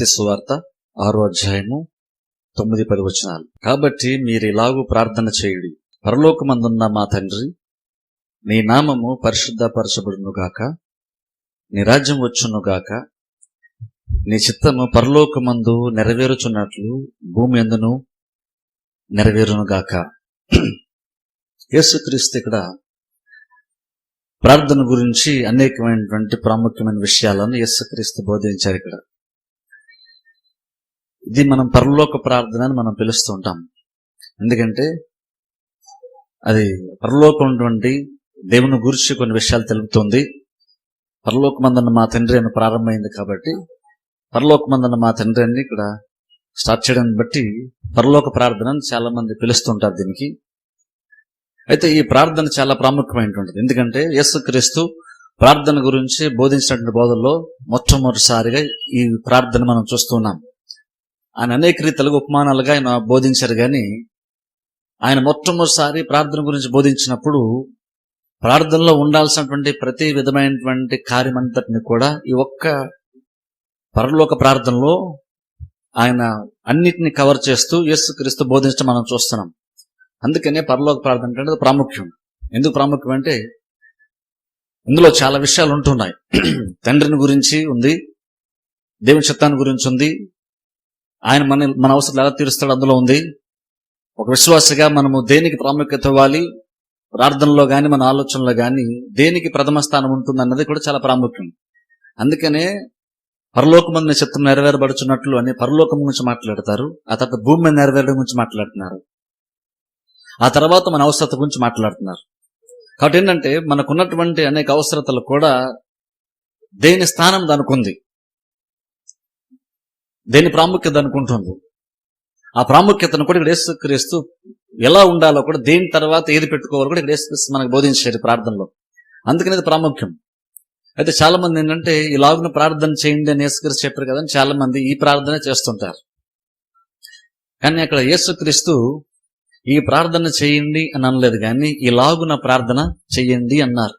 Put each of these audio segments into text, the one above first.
మత్తి సువార్త ఆరో అధ్యాయము తొమ్మిది పది వచనాలు. కాబట్టి మీరు ఇలాగూ ప్రార్థన చేయుడి. పరలోకమందున్న మా తండ్రి నీ నామము పరిశుద్ధపరచబడును గాక నీ రాజ్యం వచ్చును గాక నీ చిత్తము పరలోకమందు నెరవేరుచున్నట్లు భూమి ఎందును నెరవేరును గాక. యేసుక్రీస్తు ఇక్కడ ప్రార్థన గురించి అనేకమైనటువంటి ప్రాముఖ్యమైన విషయాలను యేసుక్రీస్తు బోధించారు ఇక్కడ. ఇది మనం పరలోక ప్రార్థన అని మనం పిలుస్తూ ఉంటాం. ఎందుకంటే అది పరలోకం ఉన్నటువంటి దేవుని గురించి కొన్ని విషయాలు తెలుపుతుంది. పరలోకమందన్న మా తండ్రి అని ప్రారంభమైంది కాబట్టి పరలోకమందన్న మా తండ్రి అని ఇక్కడ స్టార్ట్ చేయడాన్ని బట్టి పరలోక ప్రార్థన అని చాలా మంది పిలుస్తుంటారు దీనికి. అయితే ఈ ప్రార్థన చాలా ప్రాముఖ్యమైనటువంటిది. ఎందుకంటే యేసుక్రీస్తు ప్రార్థన గురించి బోధించినటువంటి బోధల్లో మొట్టమొదటిసారిగా ఈ ప్రార్థన మనం చూస్తున్నాం. ఆయన అనేక రీతిలుగా ఉపమానాలుగా ఆయన బోధించారు కానీ ఆయన మొట్టమొదటిసారి ప్రార్థన గురించి బోధించినప్పుడు ప్రార్థనలో ఉండాల్సినటువంటి ప్రతి విధమైనటువంటి కార్యమంతటిని కూడా ఈ ఒక్క పరలోక ప్రార్థనలో ఆయన అన్నిటిని కవర్ చేస్తూ యేసుక్రీస్తు బోధించడం మనం చూస్తున్నాం. అందుకనే పరలోక ప్రార్థన అంటే అది ప్రాముఖ్యం. ఎందుకు ప్రాముఖ్యం అంటే ఇందులో చాలా విషయాలు ఉంటున్నాయి. తండ్రిని గురించి ఉంది దేవుని చిత్తాన్ని గురించి ఉంది ఆయన మన మన అవసరాలు ఎలా తీరుస్తాడు అందులో ఉంది. ఒక విశ్వాసగా మనము దేనికి ప్రాముఖ్యత ఇవ్వాలి? ప్రార్థనలో కానీ మన ఆలోచనలో కానీ దేనికి ప్రథమ స్థానం ఉంటుంది అన్నది కూడా చాలా ప్రాముఖ్యం. అందుకనే పరలోకమంది చిత్తం నెరవేరబడుచున్నట్లు అని పరలోకం గురించి మాట్లాడతారు. ఆ తర్వాత భూమి మీద నెరవేరడం గురించి మాట్లాడుతున్నారు. ఆ తర్వాత మన అవసరత గురించి మాట్లాడుతున్నారు. కాబట్టి ఏంటంటే మనకున్నటువంటి అనేక అవసరతలు కూడా దేని స్థానం దానికి ఉంది? దేని ప్రాముఖ్యత అనుకుంటుంది ఆ ప్రాముఖ్యతను కూడా ఇక్కడ యేసుక్రీస్తు ఎలా ఉండాలో కూడా దేని తర్వాత ఏది పెట్టుకోవాలో కూడా ఇక్కడ యేసుక్రీస్తు మనకు బోధించారు ప్రార్థనలో. అందుకని ఇది ప్రాముఖ్యం. అయితే చాలా మంది ఏంటంటే ఇలాగున ప్రార్థన చేయండి అని యేసుక్రీస్తు చెప్పారు కదా అని చాలా మంది ఈ ప్రార్థన చేస్తుంటారు. కానీ అక్కడ యేసుక్రీస్తు ఈ ప్రార్థన చేయండి అని అనలేదు కానీ ఇలాగున ప్రార్థన చెయ్యండి అన్నారు.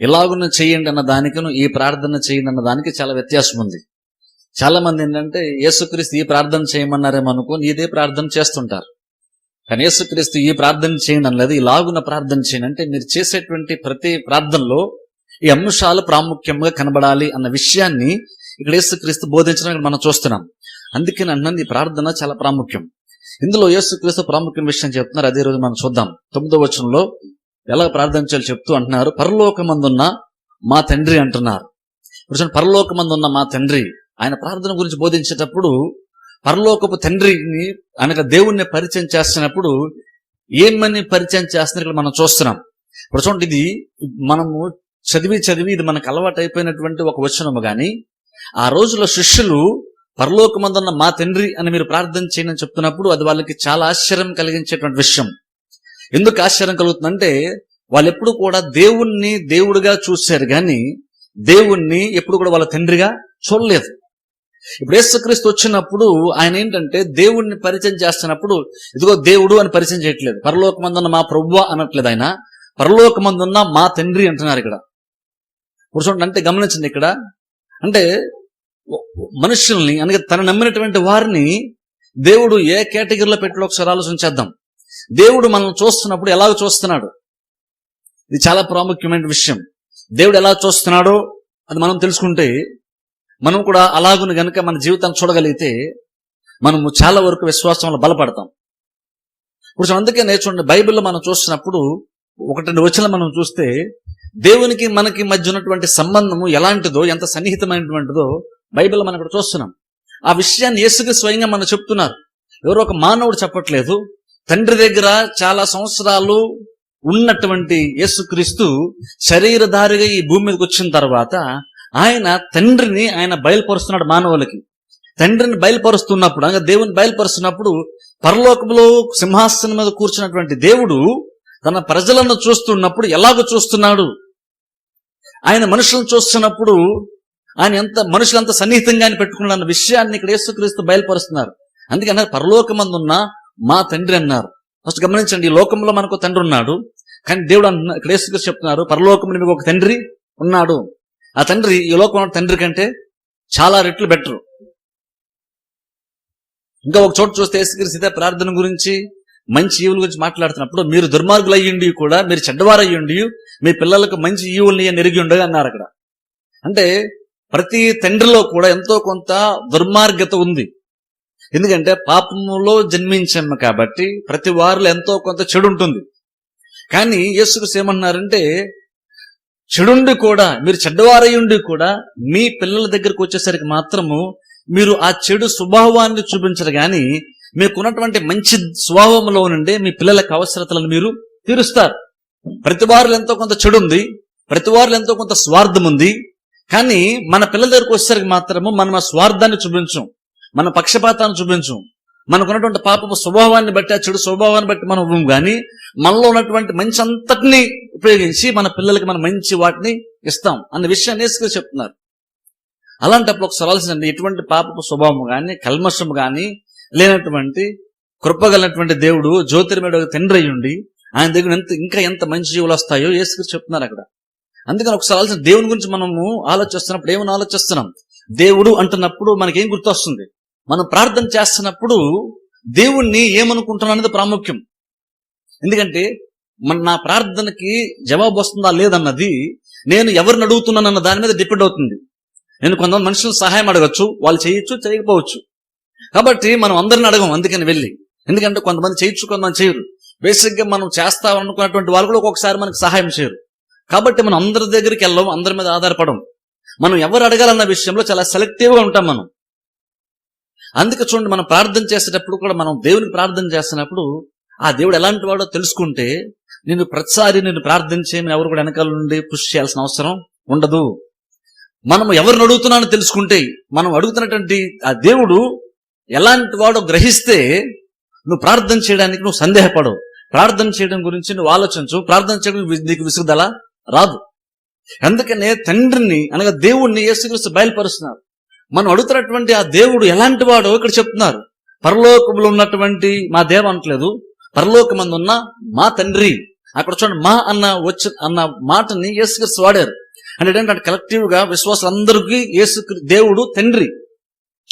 ఇలాగున చేయండి అన్న దానికిను ఈ ప్రార్థన చేయండి అన్న దానికి చాలా వ్యత్యాసం ఉంది. చాలా మంది ఏంటంటే యేసుక్రీస్తు ఈ ప్రార్థన చేయమన్నారేమో అనుకుని ఇదే ప్రార్థన చేస్తుంటారు. కానీ యేసుక్రీస్తు ఈ ప్రార్థన చేయను అనలేదు ఇలాగున ప్రార్థన చేయను అంటే మీరు చేసేటువంటి ప్రతి ప్రార్థనలో ఈ అంశాలు ప్రాముఖ్యంగా కనబడాలి అన్న విషయాన్ని ఇక్కడ యేసుక్రీస్తు బోధించడం మనం చూస్తున్నాం. అందుకే అన్నది ఈ ప్రార్థన చాలా ప్రాముఖ్యం. ఇందులో యేసుక్రీస్తు ప్రాముఖ్యం విషయం చెప్తున్నారు. అదే రోజు మనం చూద్దాం. తొమ్మిదో వచనంలో ఎలా ప్రార్థించాలి చెప్తూ అంటున్నారు. పరలోకమందున్న మా తండ్రి అంటున్నారు. పరలోకమందున్న మా తండ్రి ఆయన ప్రార్థన గురించి బోధించేటప్పుడు పరలోకపు తండ్రిని అనగా దేవుణ్ణి పరిచయం చేస్తున్నప్పుడు ఏమని పరిచయం చేస్తున్నారు మనం చూస్తున్నాం. ఇప్పుడు చూడండి ఇది మనము చదివి చదివి ఇది మనకు అలవాటు అయిపోయినటువంటి ఒక వచనము కానీ ఆ రోజుల శిష్యులు పరలోకమందున్న మా తండ్రి అని మీరు ప్రార్థన చేయండి అని చెప్తున్నప్పుడు అది వాళ్ళకి చాలా ఆశ్చర్యం కలిగించేటువంటి విషయం. ఎందుకు ఆశ్చర్యం కలుగుతుందంటే వాళ్ళు ఎప్పుడు కూడా దేవుణ్ణి దేవుడిగా చూశారు కానీ దేవుణ్ణి ఎప్పుడు కూడా వాళ్ళ తండ్రిగా చూడలేదు. ఇప్పుడు యేసుక్రీస్తు వచ్చినప్పుడు ఆయన ఏంటంటే దేవుడిని పరిచయం చేస్తున్నప్పుడు ఇదిగో దేవుడు అని పరిచయం చేయట్లేదు. పరలోకమందున్న మా ప్రభువ అనట్లేదు ఆయన. పరలోకమందున్న మా తండ్రి అంటున్నారు ఇక్కడ. ఇప్పుడు చూడండి అంటే గమనించండి ఇక్కడ. అంటే మనుషుల్ని అనగా తన నమ్మినటువంటి వారిని దేవుడు ఏ కేటగిరీలో పెట్టాలో ఒకసారి ఆలోచించేద్దాం దేవుడు మనం చూస్తున్నప్పుడు ఎలాగ చూస్తున్నాడు? ఇది చాలా ప్రాముఖ్యమైన విషయం. దేవుడు ఎలా చూస్తున్నాడో అది మనం తెలుసుకుంటే మనం కూడా అలాగును గనుక మన జీవితాన్ని చూడగలిగితే మనము చాలా వరకు విశ్వాసంలో బలపడతాం. ఇప్పుడు అందుకే నేర్చుకోండి బైబిల్లో మనం చూసినప్పుడు ఒకటి రెండు వచనం మనం చూస్తే దేవునికి మనకి మధ్య ఉన్నటువంటి సంబంధము ఎలాంటిదో ఎంత సన్నిహితమైనటువంటిదో బైబిల్ మనం ఇక్కడ చూస్తున్నాం. ఆ విషయాన్ని యేసుకి స్వయంగా మనం చెప్తున్నారు. ఎవరో ఒక మానవుడు చెప్పట్లేదు. తండ్రి దగ్గర చాలా సంవత్సరాలు ఉన్నటువంటి యేసుక్రీస్తు శరీరధారిగా ఈ భూమి మీదకి వచ్చిన తర్వాత ఆయన తండ్రిని ఆయన బయలుపరుస్తున్నాడు మానవులకి. తండ్రిని బయలుపరుస్తున్నప్పుడు అనగా దేవుని బయలుపరుస్తున్నప్పుడు పరలోకంలో సింహాసనం మీద కూర్చున్నటువంటి దేవుడు తన ప్రజలను చూస్తున్నప్పుడు ఎలాగో చూస్తున్నాడు? ఆయన మనుషులను చూస్తున్నప్పుడు ఆయన ఎంత మనుషులు అంత సన్నిహితంగా ఆయన పెట్టుకున్నాడు అన్న విషయాన్ని ఇక్కడ యేసుక్రీస్తు బయలుపరుస్తున్నారు. అందుకని పరలోకం పరలోకమందున్న మా తండ్రి అన్నారు. ఫస్ట్ గమనించండి ఈ లోకంలో మనకు తండ్రి ఉన్నాడు. కానీ దేవుడు అంటున్నా ఇక్కడ యేసుక్రీస్తు చెప్తున్నారు పరలోకంలో మీకు ఒక తండ్రి ఉన్నాడు. ఆ తండ్రి ఈ లోకంలో తండ్రి కంటే చాలా రెట్లు బెటర్. ఇంకా ఒక చోట చూస్తే యేసుక్రీస్తు ఇదే ప్రార్థన గురించి మంచి ఈవుల గురించి మాట్లాడుతున్నప్పుడు మీరు దుర్మార్గులు అయ్యుండి కూడా మీరు చెడ్డవారయ్యుండి మీ పిల్లలకు మంచి ఈవుల్ని నెరిగి ఉండగా అన్నారు అక్కడ. అంటే ప్రతి తండ్రిలో కూడా ఎంతో కొంత దుర్మార్గత ఉంది. ఎందుకంటే పాపములో జన్మించాము కాబట్టి ప్రతి వారిలో ఎంతో కొంత చెడు ఉంటుంది కానీ యేసుక్రీస్తు ఏమన్నారంటే చెడుండి కూడా మీరు చెడ్డవారయ్యుండి కూడా మీ పిల్లల దగ్గరకు వచ్చేసరికి మాత్రము మీరు ఆ చెడు స్వభావాన్ని చూపించరు కానీ మీకున్నటువంటి మంచి స్వభావంలో నుండి మీ పిల్లలకు అవసరతలను మీరు తీరుస్తారు. ప్రతి వారిలో ఎంతో కొంత చెడు ఉంది ప్రతి వారిలో ఎంతో కొంత స్వార్థం ఉంది కానీ మన పిల్లల దగ్గరకు వచ్చేసరికి మాత్రము మనం ఆ స్వార్థాన్ని చూపించం మన పక్షపాతాన్ని చూపించం. మనకున్నటువంటి పాపపు స్వభావాన్ని బట్టి ఆ చెడు స్వభావాన్ని బట్టి మనం ఇవ్వం కానీ మనలో ఉన్నటువంటి మంచి అంతటిని ఉపయోగించి మన పిల్లలకి మనం మంచి వాటిని ఇస్తాం అన్న విషయాన్ని వేసుకుని చెప్తున్నారు. అలాంటప్పుడు ఒక సవాల్సిందండి ఎటువంటి పాపపు స్వభావం కానీ కల్మషం కానీ లేనటువంటి కృపగలనటువంటి దేవుడు జ్యోతిర్మేడు తండ్రి అయ్యుండి ఆయన దగ్గర ఎంత ఇంకా ఎంత మంచి జీవులు వస్తాయో యేసుక్రీస్తు చెప్తున్నారు అక్కడ. అందుకని ఒకసారి ఆలోచన దేవుని గురించి మనము ఆలోచిస్తున్నప్పుడు ఏమని ఆలోచిస్తున్నాం? దేవుడు అంటున్నప్పుడు మనకేం గుర్తొస్తుంది? మనం ప్రార్థన చేస్తున్నప్పుడు దేవుణ్ణి ఏమనుకుంటున్నాం అనేది ప్రాముఖ్యం. ఎందుకంటే మన నా ప్రార్థనకి జవాబు వస్తుందా లేదన్నది నేను ఎవరిని అడుగుతున్నానన్న దాని మీద డిపెండ్ అవుతుంది. నేను కొంతమంది మనుషులు సహాయం అడగచ్చు వాళ్ళు చేయొచ్చు చేయకపోవచ్చు. కాబట్టి మనం అందరిని అడగం అందుకని వెళ్ళి. ఎందుకంటే కొంతమంది చేయొచ్చు కొంతమంది చేయరు. బేసిక్గా మనం చేస్తాం అనుకున్నటువంటి వాళ్ళు కూడా ఒక్కొక్కసారి మనకు సహాయం చేయరు. కాబట్టి మనం అందరి దగ్గరికి వెళ్ళం అందరి మీద ఆధారపడం. మనం ఎవరు అడగాలన్న విషయంలో చాలా సెలెక్టివ్గా ఉంటాం మనం. అందుకే చూడండి మనం ప్రార్థన చేసేటప్పుడు కూడా మనం దేవుని ప్రార్థన చేస్తున్నప్పుడు ఆ దేవుడు ఎలాంటి వాడో తెలుసుకుంటే నేను ప్రతిసారి నేను ప్రార్థన చేయమని ఎవరు కూడా వెనకాల నుండి పుష్ చేయాల్సిన అవసరం ఉండదు. మనం ఎవరిని అడుగుతున్నానో తెలుసుకుంటే మనం అడుగుతున్నటువంటి ఆ దేవుడు ఎలాంటి వాడో గ్రహిస్తే నువ్వు ప్రార్థన చేయడానికి నువ్వు సందేహపడవు. ప్రార్థన చేయడం గురించి నువ్వు ఆలోచించు. ప్రార్థన చేయడం నీకు విసుగుదల రాదు. అందుకనే తండ్రిని అనగా దేవుణ్ణి యేసుక్రీస్తు బయలుపరుస్తున్నారు. మనం అడుగుతున్నటువంటి ఆ దేవుడు ఎలాంటి వాడో ఇక్కడ చెప్తున్నారు. పరలోకములు ఉన్నటువంటి మా దేవ అనట్లేదు. పరలోకమందు ఉన్న మా తండ్రి. అక్కడ చూడండి మా అన్న వచ్చి అన్న మాటని యేసుక్రీస్తు వాడారు. అంటే ఏంటంటే కలెక్టివ్గా విశ్వాసులందరికీ యేసు దేవుడు తండ్రి.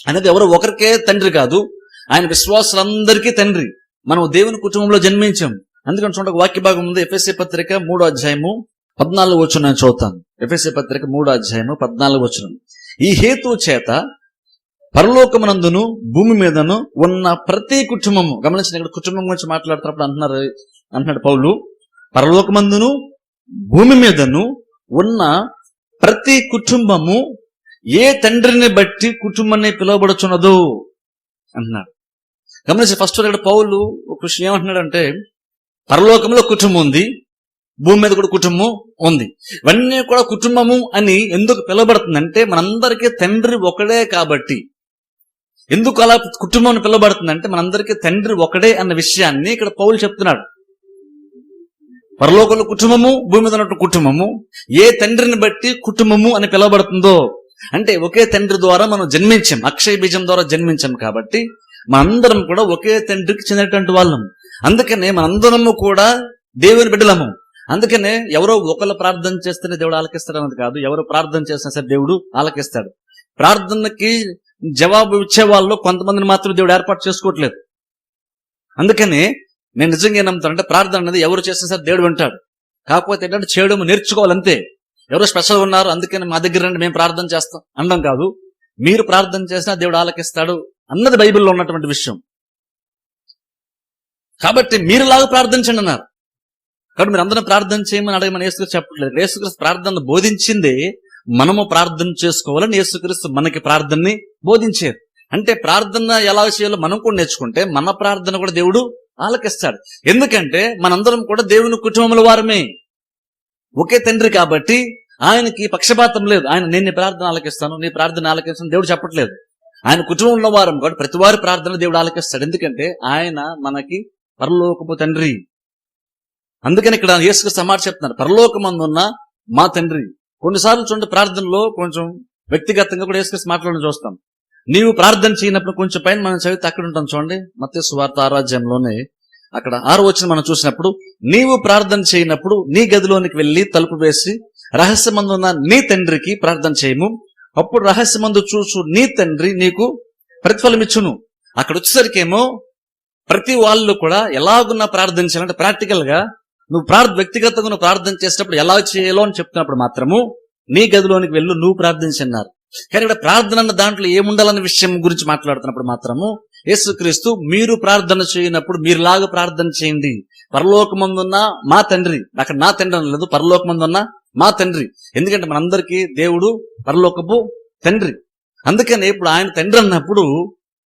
అనేది ఎవరో ఒకరికే తండ్రి కాదు. ఆయన విశ్వాసులందరికీ తండ్రి. మనం దేవుని కుటుంబంలో జన్మించాం. అందుకని చూడండి వాక్య భాగం ఉంది. ఎఫ్ఎస్సి పత్రిక మూడో అధ్యాయము పద్నాలుగు వచ్చిన నేను ఎఫ్ఎస్సి పత్రిక మూడో అధ్యాయము పద్నాలుగు వచ్చినాను ఈ హేతు చేత పరలోకమునందును భూమి మీదను ఉన్న ప్రతి కుటుంబము గమనించిన ఇక్కడ కుటుంబం గురించి మాట్లాడుతున్నప్పుడు అంటున్నారు అంటున్నాడు పౌలు. పరలోకమందును భూమి మీదను ఉన్న ప్రతి కుటుంబము ఏ తండ్రిని బట్టి కుటుంబాన్ని పిలువబడుచున్నదు అన్నాడు గమనించి ఫస్ట్ ఇక్కడ పౌలు ఒక విషయం ఏమంటున్నాడంటే పరలోకంలో కుటుంబం ఉంది భూమి మీద కూడా కుటుంబం ఉంది. ఇవన్నీ కూడా కుటుంబము అని ఎందుకు పిలువబడుతుందంటే మనందరికీ తండ్రి ఒకడే కాబట్టి. ఎందుకు అలా కుటుంబం పిలువబడుతుందంటే మనందరికీ తండ్రి ఒకడే అన్న విషయాన్ని ఇక్కడ పౌలు చెప్తున్నాడు. పరలోకంలో కుటుంబము భూమి మీద ఉన్నట్టు కుటుంబము ఏ తండ్రిని బట్టి కుటుంబము అని పిలువబడుతుందో? అంటే ఒకే తండ్రి ద్వారా మనం జన్మించాం. అక్షయ బీజం ద్వారా జన్మించాం కాబట్టి మనందరం కూడా ఒకే తండ్రికి చెందినటువంటి వాళ్ళం. అందుకనే మనందరము కూడా దేవుని బిడ్డలము. అందుకనే ఎవరో ఒకళ్ళు ప్రార్థన చేస్తేనే దేవుడు ఆలకిస్తాడు అన్నది కాదు. ఎవరు ప్రార్థన చేసినా సరే దేవుడు ఆలకిస్తాడు. ప్రార్థనకి జవాబు ఇచ్చే వాళ్ళు కొంతమందిని మాత్రం దేవుడు ఏర్పాటు చేసుకోవట్లేదు. అందుకని నేను నిజంగా ఏం నమ్ముతానంటే ప్రార్థన అనేది ఎవరు చేసినా సరే దేవుడు వింటాడు. కాకపోతే ఏంటంటే చేయడం నేర్చుకోవాలంతే. ఎవరో స్పెషల్ ఉన్నారు అందుకని మా దగ్గర రండి మేము ప్రార్థన చేస్తాం అనడం కాదు. మీరు ప్రార్థన చేసినా దేవుడు ఆలకిస్తాడు అన్నది బైబిల్లో ఉన్నటువంటి విషయం. కాబట్టి మీరులాగా ప్రార్థించండి అన్నారు. కాబట్టి మీరు అందరం ప్రార్థన చేయమని అడగమని యేసుక్రీస్తు చెప్పట్లేదు. యేసుక్రీస్తు ప్రార్థన బోధించింది మనము ప్రార్థన చేసుకోవాలని యేసుక్రీస్తు మనకి ప్రార్థనని బోధించేది అంటే ప్రార్థన ఎలా చేయాలో మనం కూడా నేర్చుకుంటే మన ప్రార్థన కూడా దేవుడు ఆలకిస్తాడు. ఎందుకంటే మనందరం కూడా దేవుని కుటుంబముల వారమే. ఒకే తండ్రి కాబట్టి ఆయనకి పక్షపాతం లేదు. ఆయన నేను నీ ప్రార్థన ఆలకిస్తాను నీ ప్రార్థన ఆలకిస్తాను దేవుడు చెప్పట్లేదు. ఆయన కుటుంబంలో వారం కాబట్టి ప్రతి వారి ప్రార్థన దేవుడు ఆలకిస్తాడు. ఎందుకంటే ఆయన మనకి పరలోకపు తండ్రి. అందుకని ఇక్కడ యేసుకు సమాచారం చెప్తున్నారు. పరలోకమందున్న మా తండ్రి. కొన్నిసార్లు చూడండి ప్రార్థనలో కొంచెం వ్యక్తిగతంగా కూడా యేసుకు మాట్లాడడం చూస్తాం. నీవు ప్రార్థన చేయనప్పుడు కొంచెం పైన మనం చదివితే అక్కడ ఉంటాం చూడండి. మత్స్య సువార్త ఆరాధ్యంలోనే అక్కడ ఆరు వచ్చిన మనం చూసినప్పుడు నీవు ప్రార్థన చేయనప్పుడు నీ గదిలోనికి వెళ్ళి తలుపు వేసి రహస్యమందున్న నీ తండ్రికి ప్రార్థన చేయము. అప్పుడు రహస్యమందు చూసు నీ తండ్రి నీకు ప్రతిఫలం ఇచ్చును అక్కడ వచ్చేసరికేమో ప్రతి వాళ్ళు కూడా ఎలాగున్నా ప్రార్థించాలంటే ప్రాక్టికల్గా నువ్వు ప్రార్థ వ్యక్తిగతంగా నువ్వు ప్రార్థన చేసేటప్పుడు ఎలా చేయాలో అని చెప్తున్నప్పుడు మాత్రము నీ గదిలోనికి వెళ్ళు నువ్వు ప్రార్థించన్నారు. కానీ ఇక్కడ ప్రార్థన అన్న దాంట్లో ఏముండాలన్న విషయం గురించి మాట్లాడుతున్నప్పుడు మాత్రము యేసుక్రీస్తు మీరు ప్రార్థన చేయనప్పుడు మీరులాగా ప్రార్థన చేయండి. పరలోకమందున్న మా తండ్రి అక్కడ నా తండ్రి అనలేదు పరలోకమందున్న మా తండ్రి. ఎందుకంటే మనందరికీ దేవుడు పరలోకపు తండ్రి. అందుకని ఇప్పుడు ఆయన తండ్రి అన్నప్పుడు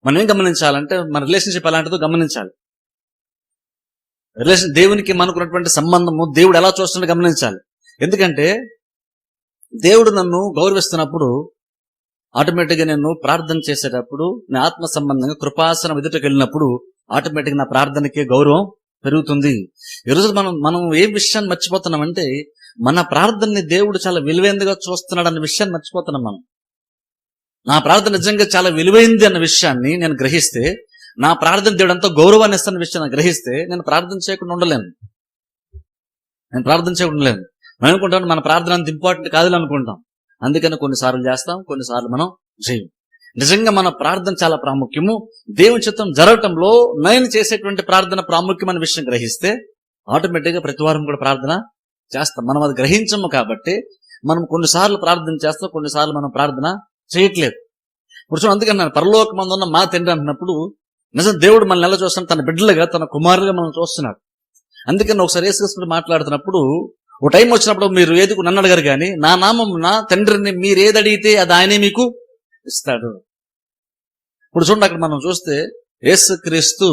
మనం ఏం గమనించాలంటే మన రిలేషన్షిప్ ఎలాంటిదో గమనించాలి. రిలేషన్ దేవునికి మనకున్నటువంటి సంబంధము దేవుడు ఎలా చూస్తుండో గమనించాలి. ఎందుకంటే దేవుడు నన్ను గౌరవిస్తున్నప్పుడు ఆటోమేటిక్గా నేను ప్రార్థన చేసేటప్పుడు నా ఆత్మ సంబంధంగా కృపాసనం ఎదుటకు వెళ్ళినప్పుడు ఆటోమేటిక్గా నా ప్రార్థనకి గౌరవం పెరుగుతుంది. ఈరోజు మనం మనం ఏ విషయాన్ని మర్చిపోతున్నామంటే మన ప్రార్థనని దేవుడు చాలా విలువైందిగా చూస్తున్నాడు అన్న విషయాన్ని మర్చిపోతున్నాం మనం. నా ప్రార్థన నిజంగా చాలా విలువైంది అన్న విషయాన్ని నేను గ్రహిస్తే నా ప్రార్థన దేవుడు ఎంతో గౌరవాన్ని ఇస్తున్న విషయం గ్రహిస్తే నేను ప్రార్థన చేయకుండా ఉండలేను. నేను ప్రార్థన చేయకుండా ఉండలేను. మనం అనుకుంటాం మన ప్రార్థన అంత ఇంపార్టెంట్ కాదు అనుకుంటాం. అందుకని కొన్నిసార్లు చేస్తాం కొన్నిసార్లు మనం చేయం నిజంగా మన ప్రార్థన చాలా ప్రాముఖ్యము. దేవుని చిత్తం జరగటంలో నేను చేసేటువంటి ప్రార్థన ప్రాముఖ్యమైన విషయం గ్రహిస్తే ఆటోమేటిక్గా ప్రతి వారం కూడా ప్రార్థన చేస్తాం. మనం అది గ్రహించము కాబట్టి మనం కొన్నిసార్లు ప్రార్థన చేస్తాం కొన్నిసార్లు మనం ప్రార్థన చేయట్లేదు. ఇప్పుడు అందుకని నేను మా తండ్రి అంటున్నప్పుడు నిజం దేవుడు మనల్ని ఎలా చూస్తున్నాడు? తన బిడ్డలుగా తన కుమారులుగా మనం చూస్తున్నాడు. అందుకని ఒకసారి యేసుక్రీస్తు మాట్లాడుతున్నప్పుడు ఓ టైం వచ్చినప్పుడు మీరు ఏది నన్ను అడగారు కానీ నా నామం నా తండ్రిని మీరు ఏది అడిగితే అది ఆయనే మీకు ఇస్తాడు. ఇప్పుడు చూడండి అక్కడ మనం చూస్తే యేసుక్రీస్తు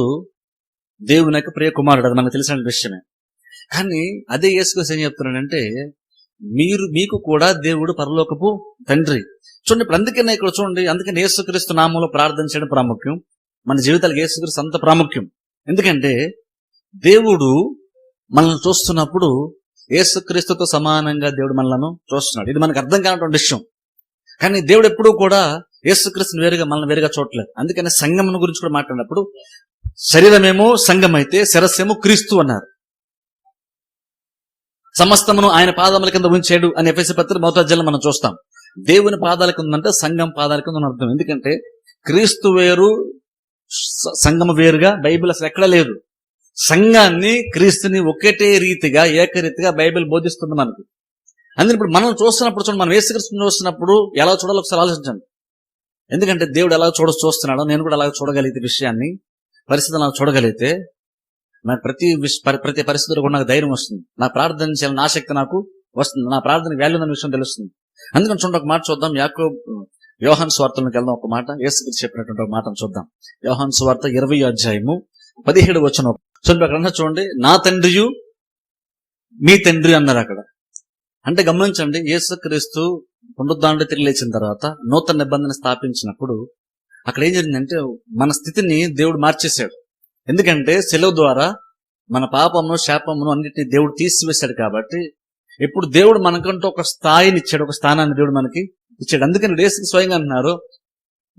దేవుని యొక్క ప్రియ కుమారుడు. అది మనకు తెలిసిన విషయమే. కానీ అదే యేసుకృష్ణ ఏం చెప్తున్నాడంటే మీరు మీకు కూడా దేవుడు పరలోకపు తండ్రి. చూడండి ఇప్పుడు అందుకనే ఇక్కడ చూడండి అందుకని యేసుక్రీస్తు నామంలో ప్రార్థన చేయడం ప్రాముఖ్యం. మన జీవితాలకు యేసుక్రీస్తు అంత ప్రాముఖ్యం. ఎందుకంటే దేవుడు మనల్ని చూస్తున్నప్పుడు యేసుక్రీస్తుతో సమానంగా దేవుడు మనలను చూస్తున్నాడు. ఇది మనకు అర్థం కానటువంటి విషయం. కానీ దేవుడు ఎప్పుడూ కూడా యేసుక్రీస్తుని వేరుగా మనల్ని వేరుగా చూడలేదు అందుకని సంగమం గురించి కూడా మాట్లాడినప్పుడు శరీరమేమో సంఘం అయితే శిరస్సేమో క్రీస్తు అన్నారు. సమస్తమును ఆయన పాదముల కింద ఉంచాడు అని ఎఫ్ఎస్సి పత్రిక మౌతాజ్యాలను మనం చూస్తాం. దేవుని పాదాల కింద అంటే సంఘం పాదాల కింద అర్థం. ఎందుకంటే క్రీస్తు వేరు సంఘం వేరుగా బైబిల్ అసలు ఎక్కడ లేదు. సంఘాన్ని క్రీస్తుని ఒకటే రీతిగా ఏకరీతిగా బైబిల్ బోధిస్తుంది మనకి. అందుకని ఇప్పుడు మనం చూస్తున్నప్పుడు చూడండి మనం యేసుక్రీస్తుని చూస్తున్నప్పుడు ఎలా చూడాలో ఒకసారి ఆలోచించండి. ఎందుకంటే దేవుడు ఎలా చూడ చూస్తున్నాడో నేను కూడా అలా చూడగలిగితే విషయాన్ని పరిస్థితి అలా చూడగలిగితే నాకు ప్రతి ప్రతి పరిస్థితిలో కూడా నాకు ధైర్యం వస్తుంది. నా ప్రార్థన చేయాలని ఆసక్తి నాకు వస్తుంది. నా ప్రార్థన వాల్యూ అనే విషయం తెలుస్తుంది. అందుకని చూడండి ఒక మాట చూద్దాం. యాకో యోహన్ స్వార్థలకు వెళ్దాం ఒక మాట. యేసుక్రీస్తు చెప్పినటువంటి ఒక మాటను చూద్దాం. యోహన్ స్వార్థ ఇరవై అధ్యాయము పదిహేడు వచ్చిన చూడండి అక్కడ చూడండి. నా తండ్రియు మీ తండ్రి అన్నారు అక్కడ. అంటే గమనించండి యేసుక్రీస్తు పునరుద్ధాండ తిరిగి లేచిన తర్వాత నూతన నిబంధన స్థాపించినప్పుడు అక్కడ ఏం జరిగిందంటే మన స్థితిని దేవుడు మార్చేశాడు. ఎందుకంటే సెలవు ద్వారా మన పాపమును శాపమును అన్నిటిని దేవుడు తీసివేశాడు కాబట్టి ఇప్పుడు దేవుడు మనకంటూ ఒక స్థాయిని ఇచ్చాడు ఒక స్థానాన్ని దేవుడు మనకి ఇచ్చాడు. అందుకని యేసు స్వయంగా అంటున్నారు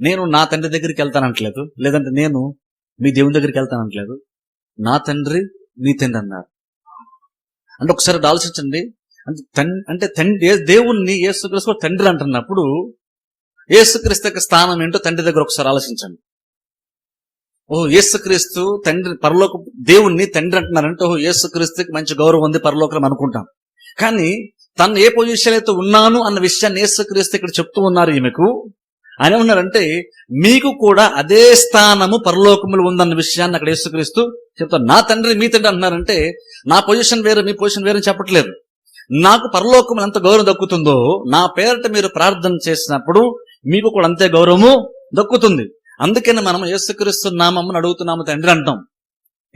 నేను నా తండ్రి దగ్గరికి వెళ్తానట్లేదు లేదంటే నేను మీ దేవుని దగ్గరికి వెళ్తానట్లేదు నా తండ్రి మీ తండ్రి అన్నారు. అంటే ఒకసారి ఆలోచించండి. అంటే అంటే తండ్రి దేవుణ్ణి యేసుక్రీస్తు తండ్రి అంటున్నప్పుడు యేసుక్రీస్తు యొక్క స్థానం ఏంటో తండ్రి దగ్గర ఒకసారి ఆలోచించండి. ఓ యేసుక్రీస్తు తండ్రి పరలోక దేవుణ్ణి తండ్రి అంటున్నారంటే ఓ యేసుక్రీస్తుకి మంచి గౌరవం ఉంది పరలోకం అనుకుంటాం. కానీ తను ఏ పొజిషన్ అయితే ఉన్నాను అన్న విషయాన్ని యేసుక్రీస్తు ఇక్కడ చెప్తూ ఉన్నారు ఈమెకు ఆయన ఉన్నారంటే మీకు కూడా అదే స్థానము పరలోకములు ఉందన్న విషయాన్ని అక్కడ యేసుక్రీస్తు చెప్తారు. నా తండ్రి మీ తండ్రి అంటున్నారంటే నా పొజిషన్ వేరు మీ పొజిషన్ వేరు చెప్పట్లేదు. నాకు పరలోకం ఎంత గౌరవం దక్కుతుందో నా పేరట మీరు ప్రార్థన చేసినప్పుడు మీకు కూడా అంతే గౌరవము దక్కుతుంది. అందుకని మనం యేసుక్రీస్తు నామమ్మని అడుగుతున్నాము తండ్రి అంటాం.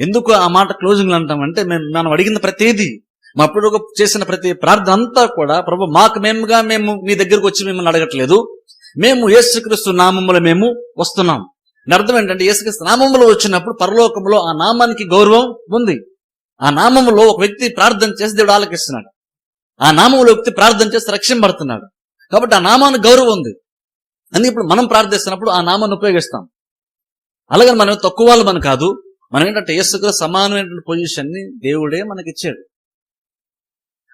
ఎందుకు ఆ మాట క్లోజింగ్ అంటాం అంటే మేము మనం అడిగిన ప్రతిదీ మా అప్పుడు చేసిన ప్రతి ప్రార్థన అంతా కూడా ప్రభు మాకు మేముగా మేము మీ దగ్గరకు వచ్చి మిమ్మల్ని అడగట్లేదు. మేము యేసుక్రీస్తు నామములు మేము వస్తున్నాం. దాని అర్థం ఏంటంటే యేసుక్రీస్తు నామములు వచ్చినప్పుడు పరలోకంలో ఆ నామానికి గౌరవం ఉంది. ఆ నామములో ఒక వ్యక్తి ప్రార్థన చేసి దేవుడు ఆలకిస్తున్నాడు. ఆ నామములో వ్యక్తి ప్రార్థన చేసి రక్షింపడుతున్నాడు కాబట్టి ఆ నామానికి గౌరవం ఉంది. అందుకే ఇప్పుడు మనం ప్రార్థిస్తున్నప్పుడు ఆ నామాన్ని ఉపయోగిస్తాం. అలాగని మనం తక్కువ వాళ్ళు మనం కాదు. మనం ఏంటంటే యేసుకు సమానమైనటువంటి పొజిషన్ని దేవుడే మనకి ఇచ్చాడు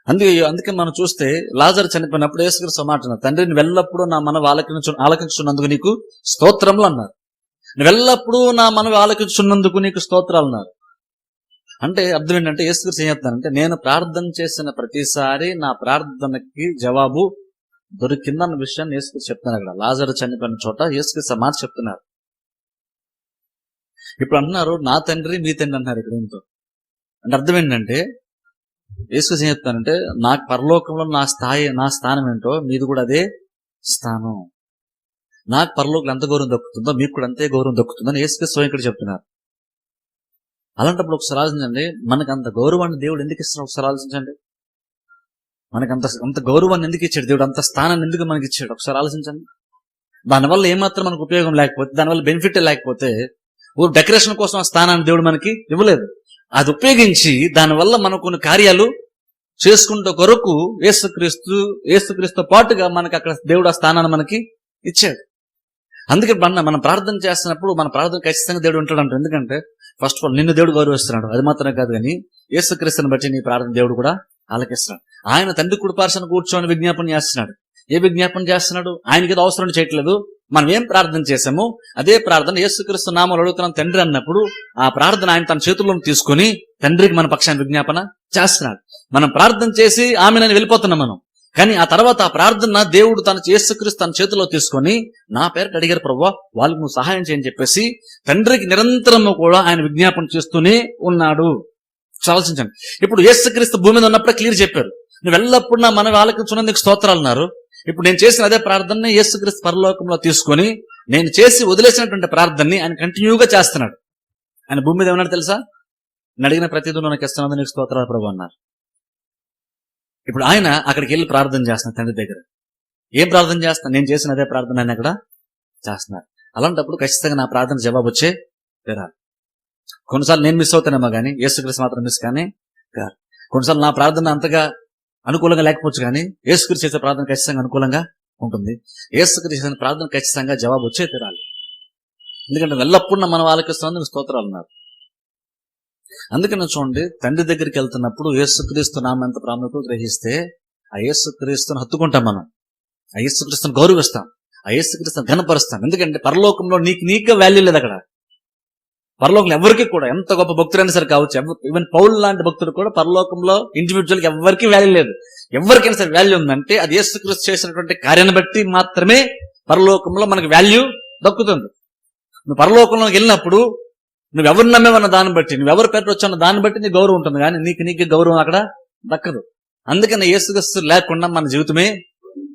అందుకే అందుకే మనం చూస్తే లాజర్ చనిపోయినప్పుడు యేసుక్రీస్తు సమాటన తండ్రిని వెళ్ళప్పుడు నా మనవి ఆలకించు ఆలకించున్నందుకు నీకు స్తోత్రములు అన్నారు. వెళ్ళప్పుడు నా మనవి ఆలకించున్నందుకు నీకు స్తోత్రాలు అన్నారు. అంటే అర్థం ఏంటంటే యేసుక్రీస్తు ఏం చెప్తానంటే నేను ప్రార్థన చేసిన ప్రతిసారి నా ప్రార్థనకి జవాబు దొరికిందన్న విషయాన్ని యేసుక్రీస్తు చెప్తున్నారు అక్కడ. లాజర్ చనిపోయిన చోట యేసుక్రీస్తు ఆ చెప్తున్నారు. ఇప్పుడు అంటున్నారు నా తండ్రి మీ తండ్రి అన్నారు ఇక్కడ ఏంటో అంటే అర్థం ఏంటంటే యేసుక్రీస్తు చెప్తానంటే నా పరలోకంలో నా స్థాయి నా స్థానం ఏంటో మీది కూడా అదే స్థానం. నాకు పరలోకంలో ఎంత గౌరవం దక్కుతుందో మీకు కూడా అంతే గౌరవం దక్కుతుందని యేసుకే స్వయం ఇక్కడ చెప్తున్నారు. అలాంటప్పుడు ఒకసారి ఆలోచించండి మనకు అంత గౌరవాన్ని దేవుడు ఎందుకు ఇస్తున్నాడు? ఒకసారి ఆలోచించండి. మనకు అంత అంత గౌరవాన్ని ఎందుకు ఇచ్చాడు దేవుడు? అంత స్థానాన్ని ఎందుకు మనకి ఇచ్చాడు? ఒకసారి ఆలోచించండి. దానివల్ల ఏమాత్రం మనకు ఉపయోగం లేకపోతే దానివల్ల బెనిఫిట్ లేకపోతే ఊరు డెకరేషన్ కోసం ఆ స్థానాన్ని దేవుడు మనకి ఇవ్వలేదు. అది ఉపయోగించి దానివల్ల మనం కొన్ని కార్యాలు చేసుకుంటే కొరకు ఏసుక్రీస్తు ఏసుక్రీస్తు పాటుగా మనకి అక్కడ దేవుడు ఆ స్థానాన్ని మనకి ఇచ్చాడు. అందుకే మన మనం ప్రార్థన చేస్తున్నప్పుడు మన ప్రార్థన ఖచ్చితంగా దేవుడు ఉంటాడంట. ఎందుకంటే ఫస్ట్ ఆఫ్ ఆల్ నిన్ను దేవుడు గౌరవిస్తున్నాడు. అది మాత్రమే కాదు కానీ యేసుక్రీస్తుని బట్టి నీ ప్రార్థన దేవుడు కూడా ఆలకిస్తున్నాడు. ఆయన తండ్రి కుడిపార్శను కూర్చొని విజ్ఞాపన చేస్తున్నాడు. ఏ విజ్ఞాపన చేస్తున్నాడు? ఆయనకి ఏదో అవసరం చేయట్లేదు. మనం ఏం ప్రార్థన చేశాము? అదే ప్రార్థన యేసుక్రీస్తు నామలు అడుగుతున్నాం తండ్రి అన్నప్పుడు ఆ ప్రార్థన ఆయన తన చేతుల్లో తీసుకొని తండ్రికి మన పక్షాన్ని విజ్ఞాపన చేస్తున్నాడు. మనం ప్రార్థన చేసి ఆమెనని వెళ్ళిపోతున్నాం మనం. కానీ ఆ తర్వాత ఆ ప్రార్థన దేవుడు తన యేసుక్రీస్తు తన చేతిలో తీసుకొని నా పేరు అడిగారు ప్రభు వాళ్ళకి నువ్వు సహాయం చేయని చెప్పేసి తండ్రికి నిరంతరము కూడా ఆయన విజ్ఞాపన చేస్తూనే ఉన్నాడు. ఆలోచించండి. ఇప్పుడు యేసుక్రీస్తు భూమి మీద ఉన్నప్పుడే క్లియర్ చెప్పారు. నువ్వు ఎల్లప్పుడు నా మన ఆలకించున్నందుకు స్తోత్రాలు అన్నారు. ఇప్పుడు నేను చేసిన అదే ప్రార్థనని యేసుక్రీస్తు పరలోకంలో తీసుకొని నేను చేసి వదిలేసినటువంటి ప్రార్థనని ఆయన కంటిన్యూగా చేస్తున్నాడు. ఆయన భూమి మీద ఏమన్నాడు తెలుసా? నడిగిన అడిగిన ప్రతిదీ నాకు ఇస్తున్నది నీకు స్తోత్రాలు ప్రభు అన్నారు. ఇప్పుడు ఆయన అక్కడికి వెళ్ళి ప్రార్థన చేస్తున్నాడు తండ్రి దగ్గర. ఏం ప్రార్థన చేస్తున్నా నేను చేసిన అదే ప్రార్థన ఆయన అక్కడ చేస్తున్నారు అలాంటప్పుడు ఖచ్చితంగా నా ప్రార్థన జవాబు వచ్చే తెరాలి కొన్నిసార్లు నేను మిస్ అవుతానేమో కానీ యేసుక్రీస్తు మాత్రం మిస్ కానీ కొన్నిసార్లు నా ప్రార్థన అంతగా అనుకూలంగా లేకపోవచ్చు కానీ యేసుక్రీస్తు చేసే ప్రార్థన ఖచ్చితంగా అనుకూలంగా ఉంటుంది. యేసుక్రీస్తు చేసిన ప్రార్థన ఖచ్చితంగా జవాబు వచ్చే తీరాలి. ఎందుకంటే ఎల్లప్పుడూ మన వాళ్ళకి ఇస్తున్నందుకు స్తోత్రాలు ఉన్నారు. అందుకని చూడండి తండ్రి దగ్గరికి వెళ్తున్నప్పుడు ఏసుక్రీస్తు నామం ఎంత ప్రాముఖ్యత గ్రహిస్తే ఆ ఏసుక్రీస్తుని హత్తుకుంటాం మనం. ఆ ఏసుక్రీస్తుని గౌరవిస్తాం. ఆ ఏసుక్రీస్తుని ఘనపరుస్తాం. ఎందుకంటే పరలోకంలో నీకు నీకే వాల్యూ లేదు అక్కడ. పరలోకంలో ఎవరికి కూడా ఎంత గొప్ప భక్తుడైనా సరే కావచ్చు ఈవెన్ పౌల్ లాంటి భక్తుడు కూడా పరలోకంలో ఇండివిజువల్కి ఎవరికి వాల్యూ లేదు. ఎవరికైనా సరే వాల్యూ ఉందంటే అది యేసుక్రీస్తు చేసినటువంటి కార్యాన్ని బట్టి మాత్రమే పరలోకంలో మనకు వాల్యూ దక్కుతుంది. నువ్వు పరలోకంలోకి వెళ్ళినప్పుడు నువ్వెవరు నమ్మేవన్న దాన్ని బట్టి నువ్వు ఎవరు పేరు వచ్చావన్న దాన్ని బట్టి నీ గౌరవం ఉంటుంది కానీ నీకు నీకు గౌరవం అక్కడ దక్కదు. అందుకని యేసుక్రీస్తు లేకుండా మన జీవితమే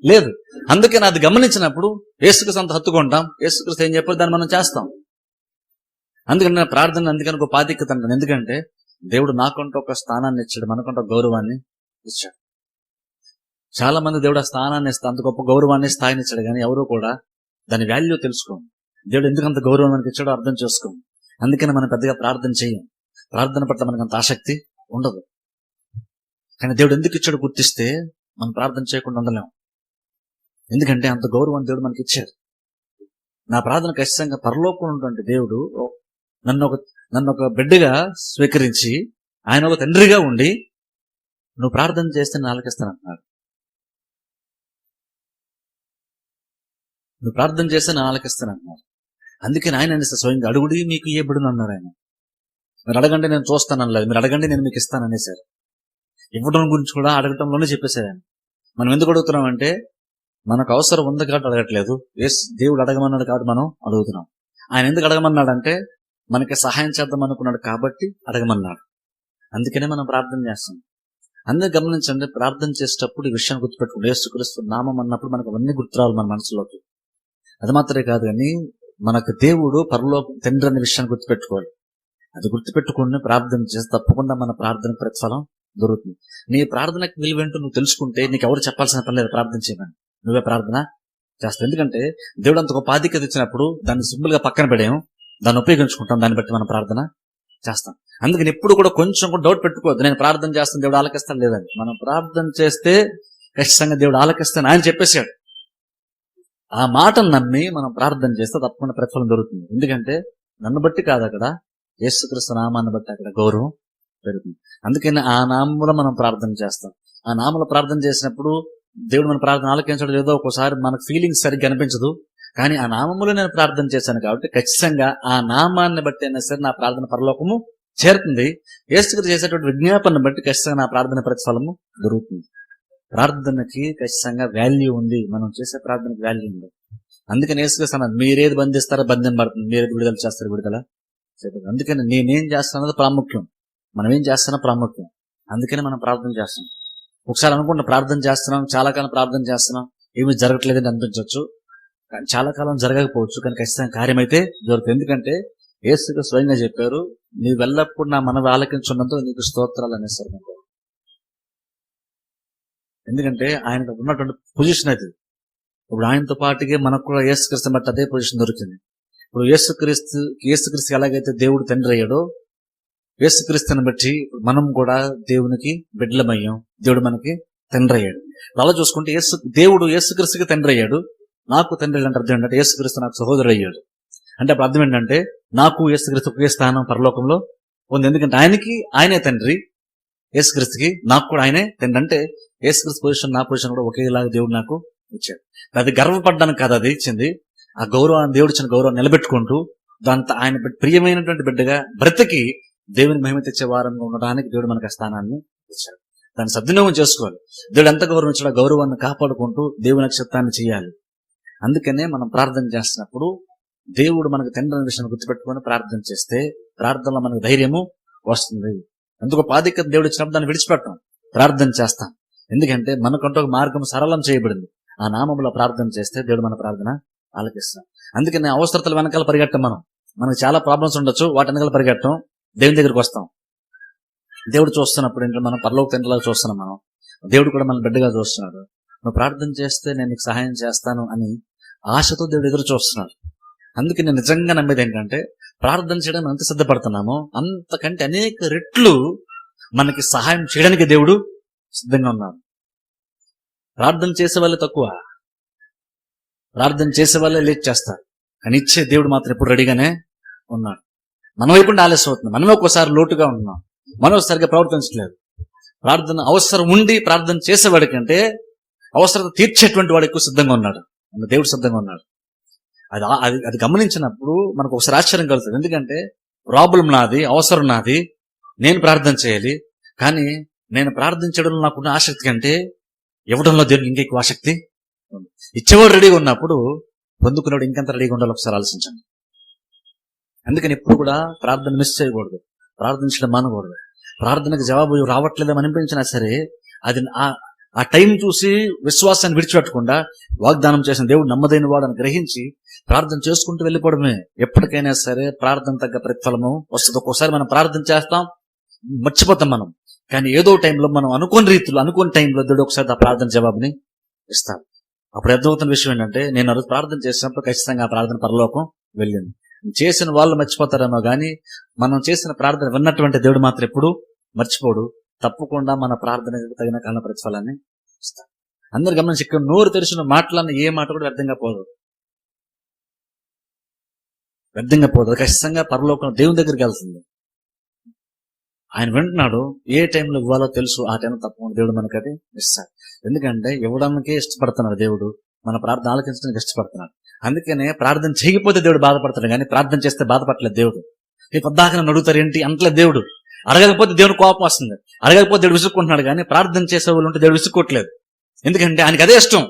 లేదు. అందుకని అది గమనించినప్పుడు యేసుక్రీస్తు అంత హత్తుకుంటాం. యేసుక్రీస్తు ఏం చెప్పారు దాన్ని మనం చేస్తాం. అందుకని నా ప్రార్థన అందుకని ఒక పాతికత అంటాను. ఎందుకంటే దేవుడు నాకంటూ ఒక స్థానాన్ని ఇచ్చాడు మనకంటూ ఒక గౌరవాన్ని ఇచ్చాడు. చాలా మంది దేవుడు ఆ స్థానాన్ని ఇస్తా అంత గొప్ప గౌరవాన్ని స్థాయిని ఇచ్చాడు కానీ ఎవరు కూడా దాని వాల్యూ తెలుసుకోం దేవుడు ఎందుకంత గౌరవం మనకి ఇచ్చాడో అర్థం చేసుకోం అందుకని మనం పెద్దగా ప్రార్థన చేయం. ప్రార్థన పట్ల మనకు అంత ఆసక్తి ఉండదు. కానీ దేవుడు ఎందుకు ఇచ్చాడు గుర్తిస్తే మనం ప్రార్థన చేయకుండా ఉండలేము ఎందుకంటే అంత గౌరవం దేవుడు మనకి ఇచ్చాడు. నా ప్రార్థన ఖచ్చితంగా పరలోకం ఉన్నటువంటి దేవుడు నన్ను ఒక నన్ను ఒక బిడ్డగా స్వీకరించి ఆయన ఒక తండ్రిగా ఉండి నువ్వు ప్రార్థన చేస్తే నేను ఆలకిస్తాను అంటున్నాడు నువ్వు ప్రార్థన చేస్తే నేను ఆలకిస్తాను అంటున్నాడు అందుకని ఆయన అనేసి స్వయంగా అడుగుడి మీకు ఏ ఇవ్వబడును అన్నారు ఆయన? మీరు అడగండి నేను చూస్తాను అనలేదు మీరు అడగండి నేను మీకు ఇస్తాను అనేసారు ఇవ్వడం గురించి కూడా అడగటంలోనే చెప్పేశారు ఆయన. మనం ఎందుకు అడుగుతున్నాం అంటే మనకు అవసరం ఉంది కాబట్టి అడగట్లేదు. ఎస్ దేవుడు అడగమన్నాడు కాబట్టి మనం అడుగుతున్నాం. ఆయన ఎందుకు అడగమన్నాడంటే మనకి సహాయం చేద్దాం అనుకున్నాడు కాబట్టి అడగమన్నాడు. అందుకనే మనం ప్రార్థన చేస్తాం. అందరూ గమనించండి ప్రార్థన చేసేటప్పుడు ఈ విషయాన్ని గుర్తుపెట్టుకుంటే యేసుక్రీస్తు నామం అన్నప్పుడు మనకు అవన్నీ గుర్తురావాలి మన మనసులోకి. అది మాత్రమే కాదు కానీ మనకు దేవుడు పరలోక తండ్రి అనే విషయాన్ని గుర్తుపెట్టుకోవాలి. అది గుర్తుపెట్టుకుని ప్రార్థన చేస్తే తప్పకుండా మన ప్రార్థన ప్రతిఫలం దొరుకుతుంది. నీ ప్రార్థనకి విలువేంటో నువ్వు తెలుసుకుంటే నీకు ఎవరు చెప్పాల్సిన పని లేదు ప్రార్థన చేయమని. నువ్వే ప్రార్థన చేస్తావు. ఎందుకంటే దేవుడు అంత గొప్ప ఆధిక్యత ఇచ్చినప్పుడు దాన్ని సింపుల్గా పక్కన పెడేం దాన్ని ఉపయోగించుకుంటాం దాన్ని బట్టి మనం ప్రార్థన చేస్తాం. అందుకని ఎప్పుడు కూడా కొంచెం కూడా డౌట్ పెట్టుకోవద్దు. నేను ప్రార్థన చేస్తాను దేవుడు ఆలకిస్తాను లేదని. మనం ప్రార్థన చేస్తే ఖచ్చితంగా దేవుడు ఆలకిస్తాను ఆయన చెప్పేశాడు. ఆ మాటను నమ్మి మనం ప్రార్థన చేస్తే తప్పకుండా ప్రతిఫలం దొరుకుతుంది. ఎందుకంటే నన్ను బట్టి కాదు అక్కడ. యేసుక్రీస్తు నామాన్ని బట్టి అక్కడ గౌరవం పెరుగుతుంది. అందుకని ఆ నామంలో మనం ప్రార్థన చేస్తాం. ఆ నామంలో ప్రార్థన చేసినప్పుడు దేవుడు మన ప్రార్థన ఆలకించడం లేదో ఒక్కోసారి మనకు ఫీలింగ్స్ సరిగ్గా అనిపించదు. కానీ ఆ నామములో నేను ప్రార్థన చేశాను కాబట్టి ఖచ్చితంగా ఆ నామాన్ని బట్టి అయినా సరే నా ప్రార్థన పరలోకము చేరుతుంది. ఏసుకృతి చేసేటువంటి విజ్ఞాపనను బట్టి ఖచ్చితంగా నా ప్రార్థన ప్రతిఫలము దొరుకుతుంది. ప్రార్థనకి ఖచ్చితంగా వాల్యూ ఉంది. మనం చేసే ప్రార్థనకి వాల్యూ ఉంది. అందుకని ఏసుకరిస్తాను మీరేది బంధిస్తారో బంధం పడుతుంది. మీరేది విడుదల చేస్తారు విడుదల అందుకని నేనేం చేస్తానది ప్రాముఖ్యం. మనం ఏం చేస్తానో ప్రాముఖ్యం? అందుకని మనం ప్రార్థన చేస్తాం ఒకసారి అనుకుంటే ప్రార్థన చేస్తున్నాం చాలా కాలం ప్రార్థన చేస్తున్నాం. ఏమీ జరగట్లేదని అనిపించవచ్చు చాలా కాలం జరగకపోవచ్చు కానీ ఖచ్చితంగా కార్యమైతే దొరుకుతుంది ఎందుకంటే ఏసుగా స్వయంగా చెప్పారు నీ వెళ్ళప్పుడు నా మనవి ఆలకించున్నందుకు నీకు స్తోత్రాలు అనేసారు ఎందుకంటే ఆయన ఉన్నటువంటి పొజిషన్ అది. ఇప్పుడు ఆయనతో పాటుగా మనకు కూడా యేసుక్రీస్తు బట్టి అదే పొజిషన్ దొరికింది. ఇప్పుడు యేసుక్రీస్తు యేసుక్రీస్తు ఎలాగైతే దేవుడు తండ్రి అయ్యాడో యేసుక్రీస్తుని బట్టి మనం కూడా దేవునికి బిడ్డలమయ్యాం. దేవుడు మనకి తండ్రి అయ్యాడు. అలా చూసుకుంటే యేసు దేవుడు యేసుక్రీస్తుకి తండ్రి అయ్యాడు. నాకు తండ్రి అంటే అర్థం ఏంటంటే యేసుక్రీస్తు నాకు సహోదరుడు అయ్యాడు అంటే అప్పుడు అర్థం ఏంటంటే నాకు యేసుక్రీస్తు ఒకే స్థానం పరలోకంలో ఉంది. ఎందుకంటే ఆయనకి ఆయనే తండ్రి యేసుక్రీస్తుకి నాకు కూడా ఆయనే తండ్రి. అంటే యేసుక్రీస్తు పొజిషన్ నా పొజిషన్ కూడా ఒకేలాగా దేవుడు నాకు ఇచ్చాడు. అది గర్వపడ్డానికి కాదు అది ఇచ్చింది. ఆ గౌరవాన్ని దేవుడు ఇచ్చిన గౌరవం నిలబెట్టుకుంటూ దాంతో ఆయన ప్రియమైనటువంటి బిడ్డగా బ్రతికి దేవుని మహిమ తెచ్చే వారంగా ఉండడానికి దేవుడు మనకు ఆ స్థానాన్ని ఇచ్చాడు. దాన్ని సద్వినియోగం చేసుకోవాలి. దేవుడు ఎంత గౌరవించడా గౌరవాన్ని కాపాడుకుంటూ దేవుని నక్షత్రాన్ని చేయాలి. అందుకనే మనం ప్రార్థన చేస్తున్నప్పుడు దేవుడు మనకు తండ్రి అనే విషయాన్ని గుర్తుపెట్టుకొని ప్రార్థన చేస్తే ప్రార్థనలో మనకు ధైర్యము వస్తుంది. ఎందుకు పాదిక దేవుడు ఇచ్చినప్పుడు దాన్ని విడిచిపెట్టాం. ప్రార్థన చేస్తాం. ఎందుకంటే మనకంటూ ఒక మార్గం సరళం చేయబడింది. ఆ నామంలో ప్రార్థన చేస్తే దేవుడు మన ప్రార్థన ఆలకిస్తాం. అందుకని అవసరతల వెనకాల పరిగెట్టం మనం. మనకు చాలా ప్రాబ్లమ్స్ ఉండొచ్చు వాటి వెనకాల పరిగెట్టం. దేవుని దగ్గరికి వస్తాం. దేవుడు చూస్తున్నప్పుడు ఏంటంటే మనం పరలోక తండ్రిలాగా చూస్తున్నాం మనం. దేవుడు కూడా మన బిడ్డగా చూస్తున్నాడు. నువ్వు ప్రార్థన చేస్తే నేను నీకు సహాయం చేస్తాను అని ఆశతో దేవుడు ఎదురు చూస్తున్నాడు. అందుకే నేను నిజంగా నమ్మేది ఏంటంటే ప్రార్థన చేయడం ఎంత సిద్ధపడుతున్నామో అంతకంటే అనేక రెట్లు మనకి సహాయం చేయడానికి దేవుడు సిద్ధంగా ఉన్నాడు. ప్రార్థన చేసే వాళ్ళే తక్కువ. ప్రార్థన చేసే వాళ్ళే లేట్ చేస్తారు. కానీ ఇచ్చే దేవుడు మాత్రం ఎప్పుడు రెడీగానే ఉన్నాడు. మన వైపు ఆలస్యం అవుతుంది. మనమే ఒక్కోసారి లోటుగా ఉన్నాం మనం సరిగ్గా ప్రవర్తించలేదు ప్రార్థన అవసరం ఉండి ప్రార్థన చేసేవాడి కంటే అవసరత తీర్చేటువంటి వాడు ఎక్కువ సిద్ధంగా ఉన్నాడు. అన్న దేవుడు సిద్ధంగా ఉన్నాడు. అది అది అది గమనించినప్పుడు మనకు ఒకసారి ఆశ్చర్యం కలుగుతుంది. ఎందుకంటే ప్రాబ్లం నాది అవసరం నాది నేను ప్రార్థన చేయాలి కానీ నేను ప్రార్థించడంలో నాకున్న ఆసక్తి కంటే ఇవ్వడంలో దేవుడు ఇంకా ఎక్కువ ఆసక్తి ఇచ్చేవాడు రెడీగా ఉన్నప్పుడు పొందుకునేవాడు ఇంకెంత రెడీగా ఉండాలో ఒకసారి ఆలోచించండి. అందుకని ఎప్పుడు కూడా ప్రార్థన మిస్ చేయకూడదు. ప్రార్థించడం మానకూడదు. ప్రార్థనకు జవాబు రావట్లేదని అనిపించినా సరే అది ఆ- టైం చూసి విశ్వాసాన్ని విడిచిపెట్టకుండా వాగ్దానం చేసిన దేవుడు నమ్మదైన వాడని గ్రహించి ప్రార్థన చేసుకుంటూ వెళ్ళిపోవడమే. ఎప్పటికైనా సరే ప్రార్థన తగ్గ ప్రతిఫలము వస్తుంది. ఒక్కోసారి మనం ప్రార్థన చేస్తాం మర్చిపోతాం మనం. కానీ ఏదో టైంలో మనం అనుకోని రీతిలో అనుకోని టైంలో దేవుడు ఒకసారి ఆ ప్రార్థన జవాబుని ఇస్తాం అప్పుడు అర్థమవుతున్న విషయం ఏంటంటే నేను ఆ రోజు ప్రార్థన చేసినప్పుడు ఖచ్చితంగా ఆ ప్రార్థన పరలోకం వెళ్ళింది. చేసిన వాళ్ళు మర్చిపోతారేమో కానీ మనం చేసిన ప్రార్థన విన్నటువంటి దేవుడు మాత్రం ఎప్పుడు మర్చిపోడు. తప్పకుండా మన ప్రార్థన తగిన కాలం ప్రతిఫలాన్ని ఇస్తాం. అందరు గమనించి ఇక్కడ నోరు తెరిచిన మాటలన్న ఏ మాట కూడా వ్యర్థంగా పోదు. వ్యర్థంగా పోదు. ఖచ్చితంగా పరలోకం దేవుని దగ్గరికి వెళ్తుంది. ఆయన వింటున్నాడు ఏ టైంలో ఇవ్వాలో తెలుసు ఆ టైంలో తప్పకుండా దేవుడు మనకు అది ఇస్తాడు. ఎందుకంటే ఇవ్వడానికే ఇష్టపడుతున్నాడు దేవుడు మన ప్రార్థన ఆలకించడానికి ఇష్టపడుతున్నాడు. అందుకనే ప్రార్థన చేయకపోతే దేవుడు బాధపడతాడు కానీ ప్రార్థన చేస్తే బాధపడలేదు దేవుడు. ఈ పొద్దాక అడుగుతారు ఏంటి? అంటలేదు దేవుడు. అడగకపోతే దేవుని కోపం వస్తుంది. అడగకపోతే దేవుడు విసుక్కుంటున్నాడు కానీ ప్రార్థన చేసే వాళ్ళు ఉంటే దేవుడు విసుక్కోట్లేదు. ఎందుకంటే ఆయనకి అదే ఇష్టం.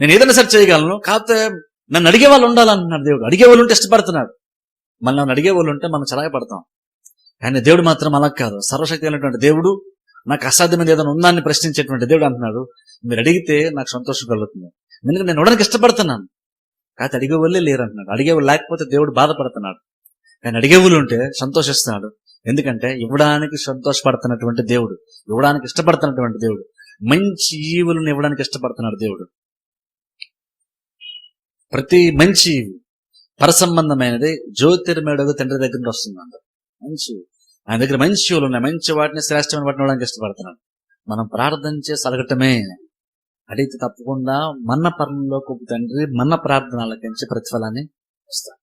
నేను ఏదైనా సరే చేయగలను కాకపోతే నన్ను అడిగే వాళ్ళు ఉండాలన్నాడు దేవుడు. అడిగే వాళ్ళు ఉంటే ఇష్టపడుతున్నాడు. మళ్ళీ నన్ను అడిగే వాళ్ళు ఉంటే మనం చలాయపడతాం. కానీ దేవుడు మాత్రం అలా కాదు. సర్వశక్తి అయినటువంటి దేవుడు నాకు అసాధ్యమైన ఏదైనా ఉందా అని ప్రశ్నించేటువంటి దేవుడు అంటున్నాడు. మీరు అడిగితే నాకు సంతోషం కలుగుతుంది. ఎందుకంటే నేను ఉండడానికి ఇష్టపడుతున్నాను. కాకపోతే అడిగే వాళ్ళే లేరు అంటున్నాడు అడిగే లేకపోతే దేవుడు బాధపడుతున్నాడు. కానీ అడిగే వాళ్ళు ఉంటే సంతోషిస్తున్నాడు. ఎందుకంటే ఇవ్వడానికి సంతోషపడుతున్నటువంటి దేవుడు ఇవ్వడానికి ఇష్టపడుతున్నటువంటి దేవుడు మంచి ఈవులను ఇవ్వడానికి ఇష్టపడుతున్నాడు దేవుడు. ప్రతి మంచి ఈవు పరసంబంధమైనది జ్యోతిర్మేడకు తండ్రి దగ్గర నుండి వస్తుంది మంచి ఆయన దగ్గర మంచి ఈవులు ఉన్నాయి. మంచి వాటిని శ్రేష్టమైన వాటిని ఇవ్వడానికి ఇష్టపడుతున్నాడు. మనం ప్రార్థన చేసి అడగటమే అడిగితే తప్పకుండా మన పరంలోకి తండ్రి మన ప్రార్థనలకించి ప్రతిఫలాన్ని ఇస్తాడు.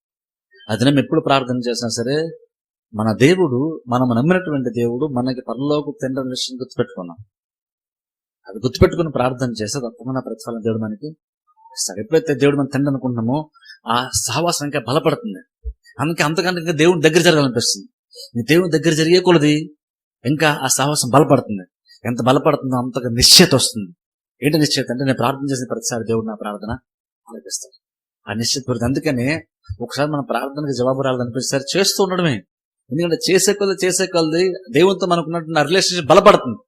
అది మేము ఎప్పుడు ప్రార్థన చేసినా సరే మన దేవుడు మనం నమ్మినటువంటి దేవుడు మనకి పరలోకి తండ్రి విషయం గుర్తుపెట్టుకున్నాం. అది గుర్తుపెట్టుకుని ప్రార్థన చేస్తే తప్పకుండా ప్రతిఫలం దేవుడు మనకి ఎప్పుడైతే దేవుడు మన తండ్రి అనుకుంటున్నామో ఆ సహవాసం ఇంకా బలపడుతుంది. అందుకే అంతకంటే ఇంకా దేవుడి దగ్గర జరగాలనిపిస్తుంది. నీ దేవుని దగ్గర జరిగే కొలది ఇంకా ఆ సహవాసం బలపడుతుంది. ఎంత బలపడుతుందో అంతగా నిశ్చయత వస్తుంది. ఏంటి నిశ్చయత అంటే నేను ప్రార్థన చేసిన ప్రతిసారి దేవుడు నా ప్రార్థన ఆలపిస్తాడు. ఆ నిశ్చయత పెరుగుతుంది. అందుకనే ఒకసారి మన ప్రార్థనకి జవాబు రాలేదనిపిస్తారు చేస్తూ ఉండడమే. ఎందుకంటే చేసే కొలది చేసే కొలది దేవునితో మనకున్నటువంటి రిలేషన్షిప్ బలపడుతుంది.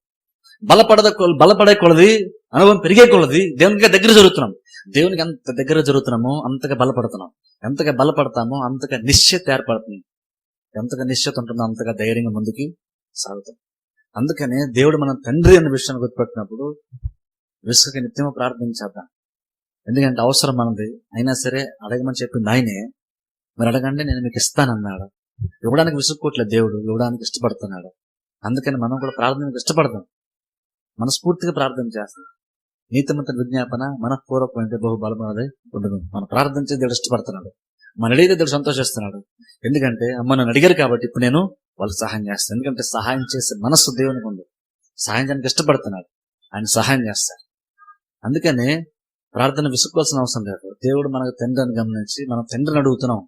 బలపడద బలపడే కొలది అనుభవం పెరిగే కొలది దేవునికి దగ్గర జరుగుతున్నాం. దేవునికి ఎంత దగ్గర జరుగుతున్నామో అంతగా బలపడుతున్నాం. ఎంతగా బలపడతామో అంతగా నిశ్చయత ఏర్పడుతుంది. ఎంతగా నిశ్చయత ఉంటుందో అంతగా ధైర్యంగా ముందుకి సాగుతాం. అందుకనే దేవుడు మన తండ్రి అనే విషయాన్ని గుర్తుపెట్టినప్పుడు విసుగకి నిత్యము ప్రార్థించేద్దాం ఎందుకంటే అవసరం మనది. అయినా సరే అడగమని చెప్పింది ఆయనే మీరు అడగండి నేను మీకు ఇస్తానన్నాడు. ఇవ్వడానికి విసుక్కోట్లేదు దేవుడు ఇవ్వడానికి ఇష్టపడుతున్నాడు. అందుకని మనం కూడా ప్రార్థనకు ఇష్టపడతాం మనస్ఫూర్తిగా ప్రార్థన చేస్తాం. నీతిమంత విజ్ఞాపన మనఃపూర్వకమైన బహు బలమైనది ఉండదు. మనం ప్రార్థించే దేవుడు ఇష్టపడుతున్నాడు. మన అడిగితే దేవుడు సంతోషిస్తున్నాడు. ఎందుకంటే అమ్మ నన్ను అడిగారు కాబట్టి ఇప్పుడు నేను వాళ్ళకి సహాయం చేస్తాను. ఎందుకంటే సహాయం చేసే మనస్సు దేవునికి ఉంది. సహాయం చేయడానికి ఇష్టపడుతున్నాడు. ఆయన సహాయం చేస్తాడు. అందుకనే ప్రార్థన విసుక్కోవాల్సిన అవసరం లేదు. దేవుడు మనకు తండ్రిని గమనించి మనం తండ్రిని అడుగుతున్నాం.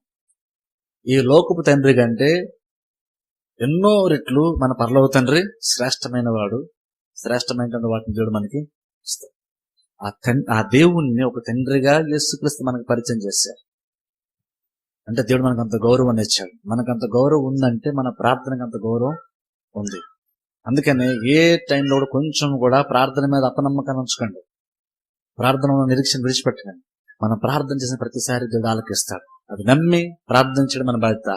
ఈ లోకపు తండ్రి కంటే ఎన్నో రెట్లు మన పరలోక తండ్రి శ్రేష్టమైన వాడు శ్రేష్టమైనటువంటి వాటిని దేవుడు మనకి. ఇస్తాడు ఆ తన్ ఆ దేవుణ్ణి ఒక తండ్రిగా యేసుక్రీస్తు మనకు పరిచయం చేశారు. అంటే దేవుడు మనకు అంత గౌరవాన్ని ఇచ్చాడు. మనకు అంత గౌరవం ఉందంటే మన ప్రార్థనకు అంత గౌరవం ఉంది. అందుకనే ఏ టైంలో కూడా కొంచెం కూడా ప్రార్థన మీద అపనమ్మకాన్ని ఉంచుకోండి. ప్రార్థన నిరీక్షణ విడిచిపెట్టకండి. మనం ప్రార్థన చేసిన ప్రతిసారి దేవుడు ఆలకిస్తాడు. అది నమ్మి ప్రార్థించడం మన బాధ్యత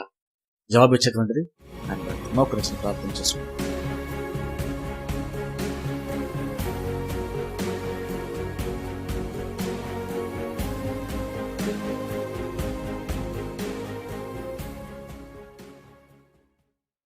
జవాబు ఇచ్చేటువంటిది అని బాధ్యత మోకరించిన ప్రార్థన చేసుకుంటాం